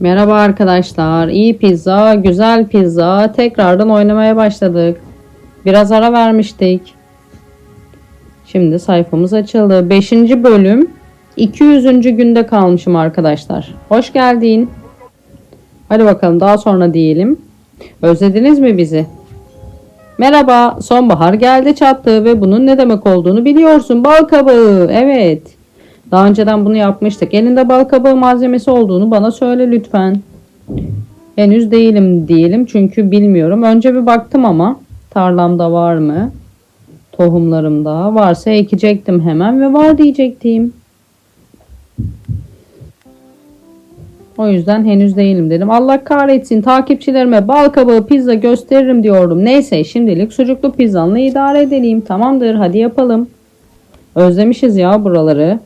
Merhaba arkadaşlar. İyi pizza, güzel pizza. Tekrardan oynamaya başladık. Biraz ara vermiştik. Şimdi sayfamız açıldı. 5. bölüm. 200. günde kalmışım arkadaşlar. Hoş geldin. Hadi bakalım daha sonra diyelim. Özlediniz mi bizi? Merhaba, sonbahar geldi çattı ve bunun ne demek olduğunu biliyorsun. Bal kabağı, evet. Daha önceden bunu yapmıştık. Elinde bal kabağı malzemesi olduğunu bana söyle lütfen. Henüz değilim diyelim çünkü bilmiyorum. Önce bir baktım ama tarlamda var mı? Tohumlarımda varsa ekecektim hemen ve var diyecektim. O yüzden henüz değilim dedim. Allah kahretsin takipçilerime bal kabağı pizza gösteririm diyordum. Neyse şimdilik sucuklu pizzanla idare edelim. Tamamdır hadi yapalım. Özlemişiz ya buraları.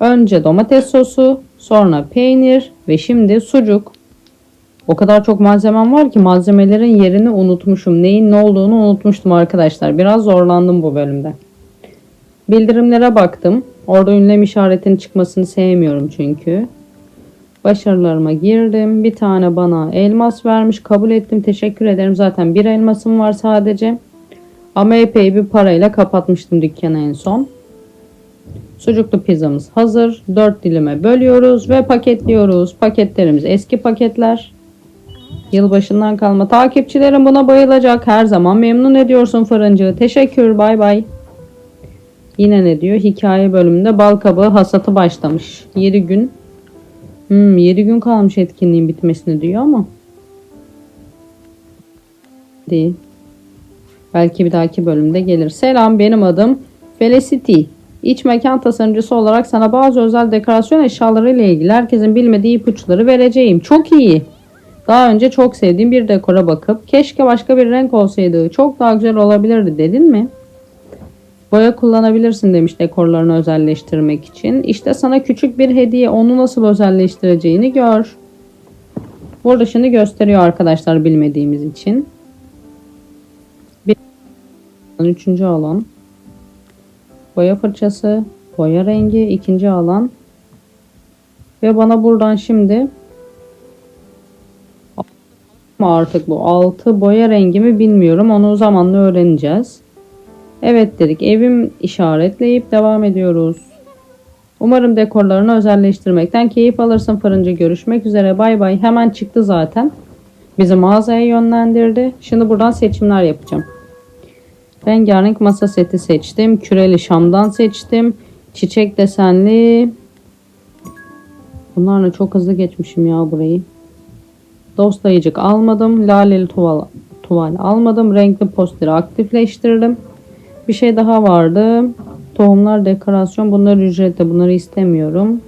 Önce domates sosu, sonra peynir ve şimdi sucuk. O kadar çok malzemem var ki malzemelerin yerini unutmuşum. Neyin ne olduğunu unutmuştum arkadaşlar. Biraz zorlandım bu bölümde. Bildirimlere baktım. Orada ünlem işaretinin çıkmasını sevmiyorum çünkü. Başarılarıma girdim. Bir tane bana elmas vermiş. Kabul ettim. Teşekkür ederim. Zaten bir elmasım var sadece. Ama epey bir parayla kapatmıştım dükkanı en son. Sucuklu pizzamız hazır. 4 dilime bölüyoruz ve paketliyoruz. Paketlerimiz eski paketler. Yılbaşından kalma. Takipçilerim buna bayılacak. Her zaman memnun ediyorsun fırıncı. Teşekkür. Bay bay. Yine ne diyor? Hikaye bölümünde bal kabağı hasatı başlamış. 7 gün. Hmm, 7 gün kalmış etkinliğin bitmesine diyor ama. Değil. Belki bir dahaki bölümde gelir. Selam benim adım Felicity. İç mekan tasarımcısı olarak sana bazı özel dekorasyon eşyaları ile ilgili herkesin bilmediği ipuçları vereceğim. Çok iyi. Daha önce çok sevdiğim bir dekora bakıp keşke başka bir renk olsaydı çok daha güzel olabilirdi dedin mi? Boya kullanabilirsin demiş dekorlarını özelleştirmek için. İşte sana küçük bir hediye onu nasıl özelleştireceğini gör. Burada şimdi gösteriyor arkadaşlar bilmediğimiz için. Üçüncü alan. Boya fırçası, boya rengi, ikinci alan. Ve bana buradan şimdi artık bu altı boya rengi mi bilmiyorum. Onu zamanla öğreneceğiz. Evet dedik. Evim işaretleyip devam ediyoruz. Umarım dekorlarını özelleştirmekten keyif alırsın fırıncı. Görüşmek üzere. Bay bay. Hemen çıktı zaten. Bizi mağazaya yönlendirdi. Şimdi buradan seçimler yapacağım. Rengarenk masa seti seçtim. Küreli şamdan seçtim. Çiçek desenli. Bunlarla çok hızlı geçmişim ya burayı. Dost ayıcık almadım. Laleli tuval, tuval almadım. Renkli posteri aktifleştirdim. Bir şey daha vardı. Tohumlar dekorasyon. Bunlar ücretli. Bunları istemiyorum.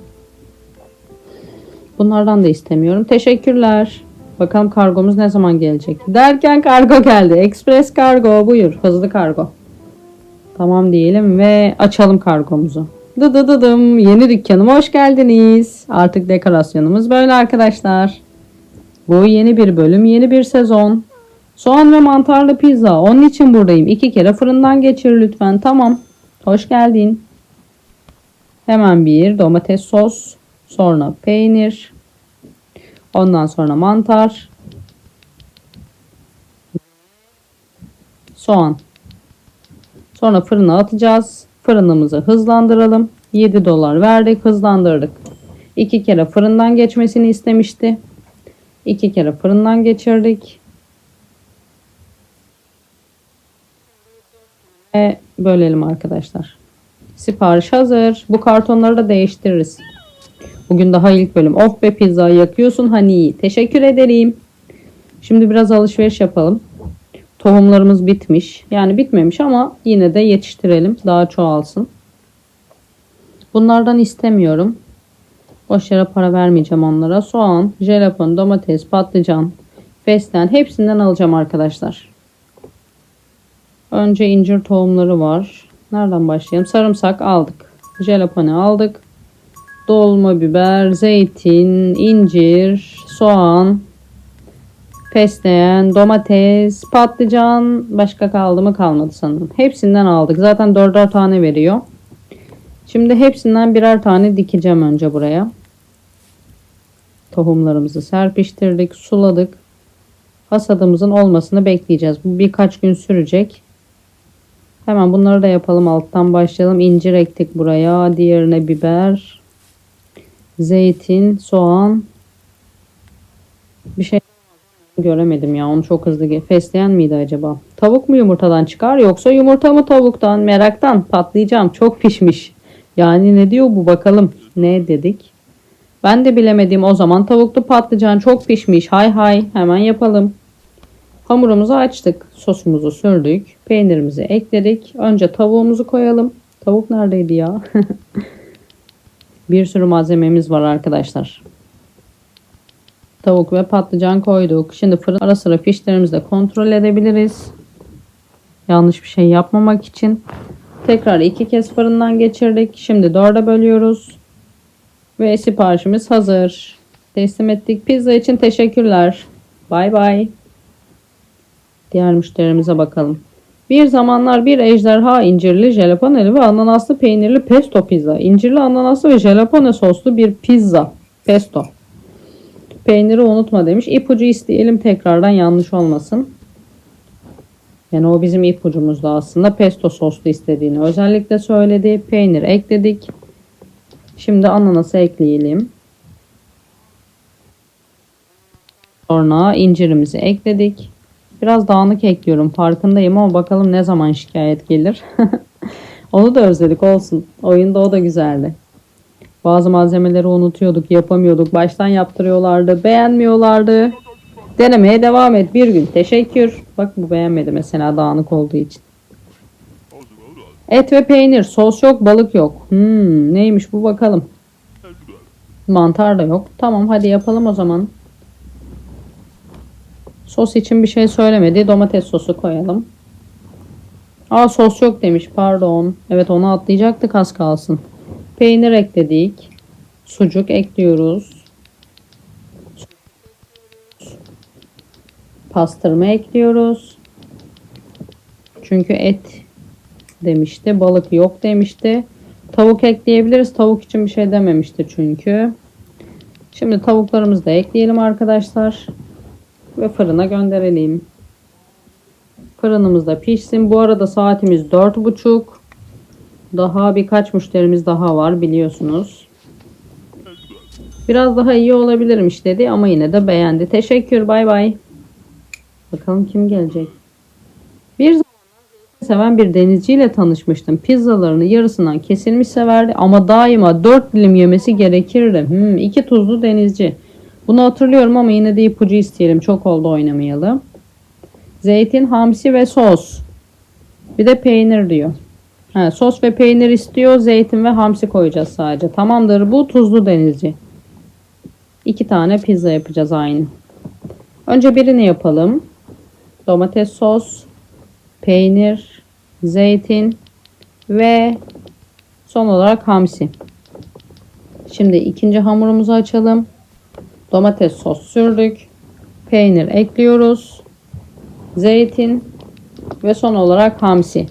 Bunlardan da istemiyorum. Teşekkürler. Bakalım kargomuz ne zaman gelecek. Derken kargo geldi. Express kargo buyur. Hızlı kargo. Tamam diyelim ve açalım kargomuzu. Dıdıdıdım. Yeni dükkanıma hoş geldiniz. Artık dekorasyonumuz böyle arkadaşlar. Bu yeni bir bölüm, yeni bir sezon. Soğan ve mantarlı pizza. Onun için buradayım. İki kere fırından geçir lütfen. Tamam. Hoş geldin. Hemen bir domates sos. Sonra peynir. Ondan sonra mantar. Soğan. Sonra fırına atacağız. Fırınımızı hızlandıralım. 7 dolar verdik hızlandırdık. İki kere fırından geçmesini istemişti. İki kere fırından geçirdik. Ve bölelim arkadaşlar. Sipariş hazır. Bu kartonları da değiştiririz. Bugün daha ilk bölüm. Of be pizza yakıyorsun hani. Teşekkür ederim. Şimdi biraz alışveriş yapalım. Tohumlarımız bitmiş. Yani bitmemiş ama yine de yetiştirelim. Daha çoğalsın. Bunlardan istemiyorum. Boş yere para vermeyeceğim onlara. Soğan, jelapon, domates, patlıcan, fesleğen hepsinden alacağım arkadaşlar. Önce incir tohumları var. Nereden başlayalım? Sarımsak aldık. Jelaponu aldık. Dolma biber, zeytin, incir, soğan, fesleğen, domates, patlıcan. Başka kaldı mı kalmadı sanırım. Hepsinden aldık. Zaten dörder tane veriyor. Şimdi hepsinden birer tane dikeceğim önce buraya. Tohumlarımızı serpiştirdik, suladık. Hasadımızın olmasını bekleyeceğiz. Bu birkaç gün sürecek. Hemen bunları da yapalım. Alttan başlayalım. İncir ektik buraya. Diğerine biber, zeytin, soğan. Bir şey göremedim ya. Onu çok hızlı. Fesleğen miydi acaba? Tavuk mu yumurtadan çıkar yoksa yumurta mı tavuktan? Meraktan patlayacağım. Çok pişmiş. Yani ne diyor bu bakalım. Ne dedik? Ben de bilemedim o zaman. Tavuklu patlıcan çok pişmiş. Hay hay hemen yapalım. Hamurumuzu açtık. Sosumuzu sürdük. Peynirimizi ekledik. Önce tavuğumuzu koyalım. Tavuk neredeydi ya? Bir sürü malzememiz var arkadaşlar. Tavuk ve patlıcan koyduk. Şimdi fırın ara sıra fişlerimizi de kontrol edebiliriz. Yanlış bir şey yapmamak için. Tekrar iki kez fırından geçirdik. Şimdi dörde bölüyoruz. Ve siparişimiz hazır. Teslim ettik. Pizza için teşekkürler. Bay bay. Diğer müşterimize bakalım. Bir zamanlar bir ejderha incirli, jalapeneli ve ananaslı peynirli pesto pizza. İncirli, ananaslı ve jalapeno soslu bir pizza. Pesto. Peyniri unutma demiş. İpucu isteyelim tekrardan yanlış olmasın. Yani o bizim ipucumuzdu aslında. Pesto soslu istediğini özellikle söyledi. Peynir ekledik. Şimdi ananası ekleyelim. Sonra incirimizi ekledik. Biraz dağınık ekliyorum farkındayım ama bakalım ne zaman şikayet gelir. Onu da özledik olsun. Oyunda o da güzeldi. Bazı malzemeleri unutuyorduk, yapamıyorduk. Baştan yaptırıyorlardı, beğenmiyorlardı. Denemeye devam et bir gün. Teşekkür. Bak bu beğenmedi mesela dağınık olduğu için. Et ve peynir, sos yok, balık yok. Hmm, neymiş bu bakalım. Mantar da yok. Tamam hadi yapalım o zaman. Sos için bir şey söylemedi. Domates sosu koyalım. Aa sos yok demiş pardon. Evet onu atlayacaktık az kalsın. Peynir ekledik. Sucuk ekliyoruz. Pastırma ekliyoruz. Çünkü et demişti. Balık yok demişti. Tavuk ekleyebiliriz. Tavuk için bir şey dememişti çünkü. Şimdi tavuklarımızı da ekleyelim arkadaşlar. Ve fırına gönderelim. Fırınımız da pişsin. Bu arada saatimiz 4.30. Daha birkaç müşterimiz daha var biliyorsunuz. Biraz daha iyi olabilirmiş dedi ama yine de beğendi. Teşekkür bay bay. Bakalım kim gelecek. Bir zaman seven bir denizciyle tanışmıştım. Pizzalarını yarısından kesilmiş severdi ama daima dört dilim yemesi gerekirdi. Hmm, iki tuzlu denizci. Bunu hatırlıyorum ama yine de ipucu isteyelim. Çok oldu oynamayalı. Zeytin, hamsi ve sos. Bir de peynir diyor. Ha, sos ve peynir istiyor. Zeytin ve hamsi koyacağız sadece. Tamamdır bu tuzlu denizci. İki tane pizza yapacağız aynı. Önce birini yapalım. Domates sos, peynir, zeytin ve son olarak hamsi. Şimdi ikinci hamurumuzu açalım. Domates sos sürdük. Peynir ekliyoruz. Zeytin ve son olarak hamsi.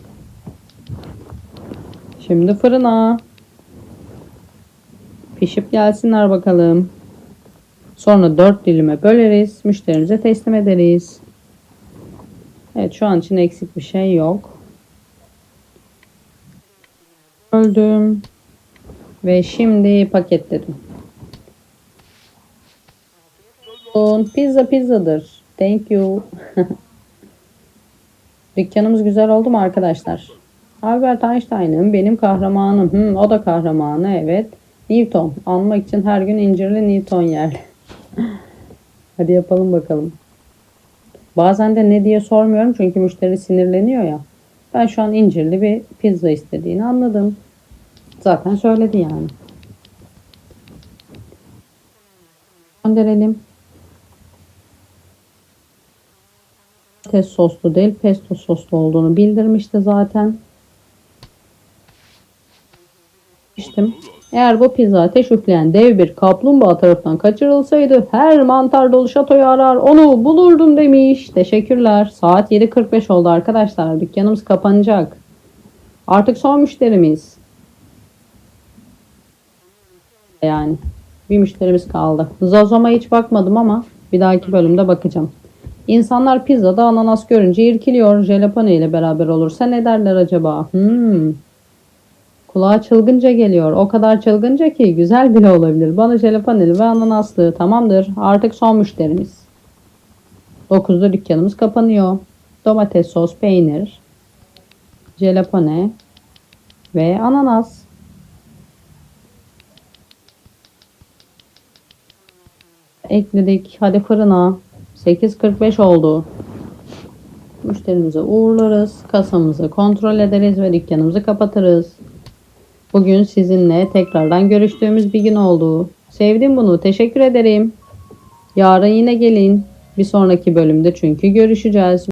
Şimdi fırına. Pişip gelsinler bakalım. Sonra dört dilime böleriz. Müşterimize teslim ederiz. Evet şu an için eksik bir şey yok. Öldüm. Ve şimdi paketledim. Pizza pizzadır. Thank you. Dükkanımız güzel oldu mu arkadaşlar? Albert Einstein'ın benim kahramanım. Hmm, o da kahramanı evet. Newton. Anmak için her gün incirli Newton yer. Hadi yapalım bakalım. Bazen de ne diye sormuyorum çünkü müşteri sinirleniyor ya. Ben şu an incirli bir pizza istediğini anladım. Zaten söyledi yani. Gönderelim. Domates soslu değil pesto soslu olduğunu bildirmişti zaten. İçtim. Eğer bu pizza ateş üfleyen dev bir kaplumbağa tarafından kaçırılsaydı her mantar dolu şatoyu arar onu bulurdum demiş. Teşekkürler. Saat 7.45 oldu arkadaşlar. Dükkanımız kapanacak. Artık son müşterimiz. Yani Bir müşterimiz kaldı. Zazoma hiç bakmadım ama bir dahaki bölümde bakacağım. İnsanlar pizzada ananas görünce irkiliyor. Jalapeno ile beraber olursa ne derler acaba? Hmm. Kulağa çılgınca geliyor. O kadar çılgınca ki güzel bile olabilir. Bana jalapeneli ve ananaslı. Tamamdır. Artık son müşterimiz. 9'da dükkanımız kapanıyor. Domates sos, peynir, jalapene ve ananas. Ekledik. Hadi fırına. 8.45 oldu. Müşterimize uğurlarız. Kasamızı kontrol ederiz ve dükkanımızı kapatırız. Bugün sizinle tekrardan görüştüğümüz bir gün oldu. Sevdim bunu. Teşekkür ederim. Yarın yine gelin. Bir sonraki bölümde çünkü görüşeceğiz.